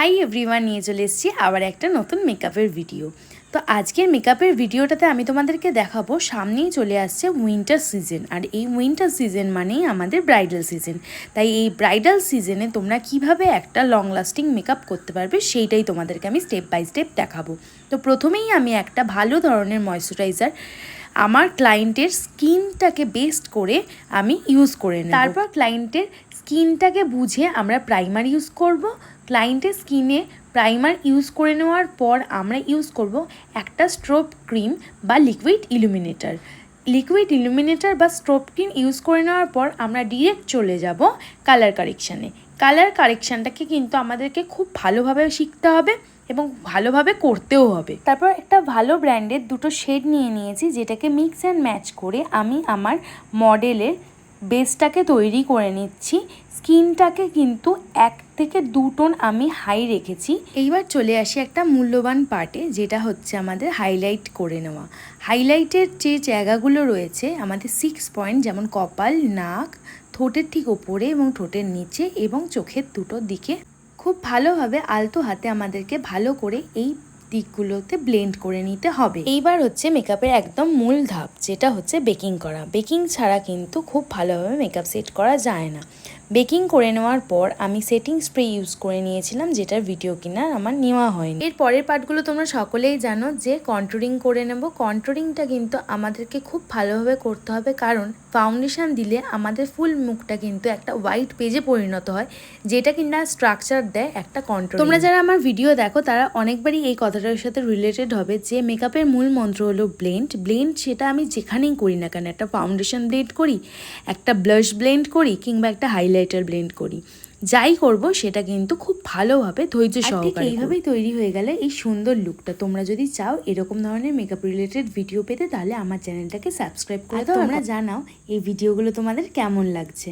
Hi everyone নিয়ে চলে এসেছি আবার একটা নতুন মেকআপের ভিডিও তো আজকের মেকআপের ভিডিওটাতে আমি তোমাদেরকে দেখাবো, সামনেই চলে আসছে উইন্টার সিজন আর এই উইন্টার সিজন মানেই আমাদের ব্রাইডাল সিজন তাই এই ব্রাইডাল সিজনে তোমরা কীভাবে একটা লং লাস্টিং মেকআপ করতে পারবে, সেইটাই তোমাদেরকে আমি স্টেপ বাই স্টেপ দেখাবো। তো প্রথমেই আমি একটা ভালো ধরনের ময়শ্চারাইজার আমার ক্লায়েন্টের স্কিনটাকে বেস্ট করে আমি ইউজ করে নেব। তারপর ক্লায়েন্টের স্কিনটাকে বুঝে আমরা প্রাইমার ইউজ করব। ক্লায়েন্টের স্কিনে প্রাইমার ইউজ করে নেওয়ার পর আমরা ইউজ করব একটা স্ট্রোপ ক্রিম বা লিকুইড ইলুমিনেটার লিকুইড ইলুমিনেটার বা স্ট্রোপ ক্রিম ইউজ করে নেওয়ার পর আমরা ডিরেক্ট চলে যাব কালার কারেকশানে কালার কারেকশানটাকে কিন্তু আমাদেরকে খুব ভালোভাবে শিখতে হবে এবং ভালোভাবে করতেও হবে। তারপর একটা ভালো ব্র্যান্ডের দুটো শেড নিয়ে নিয়েছি, যেটাকে মিক্স অ্যান্ড ম্যাচ করে আমি আমার মডেলের বেসটাকে তৈরি করে নিচ্ছি। স্কিনটাকে কিন্তু এক থেকে দু টোন আমি হাই রেখেছি। এইবার চলে আসি একটা মূল্যবান পার্টে, যেটা হচ্ছে আমাদের হাইলাইট করে নেওয়া। হাইলাইটের যে জায়গাগুলো রয়েছে, আমাদের সিক্স পয়েন্ট যেমন কপাল, নাক, ঠোঁটের ঠিক ওপরে এবং ঠোঁটের নিচে এবং চোখের দুটো দিকে, খুব ভালোভাবে আলতো হাতে আমাদেরকে ভালো করে এই দিকগুলোতে ব্লেন্ড করে নিতে হবে। এইবার হচ্ছে মেকআপের একদম মূল ধাপ, যেটা হচ্ছে বেকিং করা। বেকিং ছাড়া কিন্তু খুব ভালোভাবে মেকআপ সেট করা যায় না। বেকিং করে নেওয়ার পর আমি সেটিং স্প্রে ইউজ করে নিয়েছিলাম, যেটার ভিডিও কিনার আমার নেওয়া হয়নি। এর পরের পার্টগুলো তোমরা সকলেই জানো যে কন্ট্রোলিং করে নেব। কন্ট্রোলিংটা কিন্তু আমাদেরকে খুব ভালোভাবে করতে হবে, কারণ ফাউন্ডেশন দিলে আমাদের ফুল মুখটা কিন্তু একটা হোয়াইট পেজে পরিণত হয়, যেটা কিনা স্ট্রাকচার দেয় একটা কন্ট্রোল তোমরা যারা আমার ভিডিও দেখো, তারা অনেকবারই এই কথাটার সাথে রিলেটেড হবে যে মেকআপের মূল মন্ত্র হলো ব্লেন্ড ব্লেন্ড সেটা আমি যেখানেই করি না কেন একটা ফাউন্ডেশন ব্লেন্ড করি একটা ব্লাশ ব্লেন্ড করি কিংবা একটা হাইলাইটার ব্লেন্ড করি। যাই করব সেটা কিন্তু খুব ভালোভাবে ধৈর্য সহকারে এইভাবেই তৈরি হয়ে গেলে এই সুন্দর লুকটা তোমরা যদি চাও এরকম ধরনের মেকআপ রিলেটেড ভিডিও পেতে তাহলে আমার চ্যানেলটাকে সাবস্ক্রাইব করে দাও। তোমরা জানাও এই ভিডিওগুলো তোমাদের কেমন লাগছে।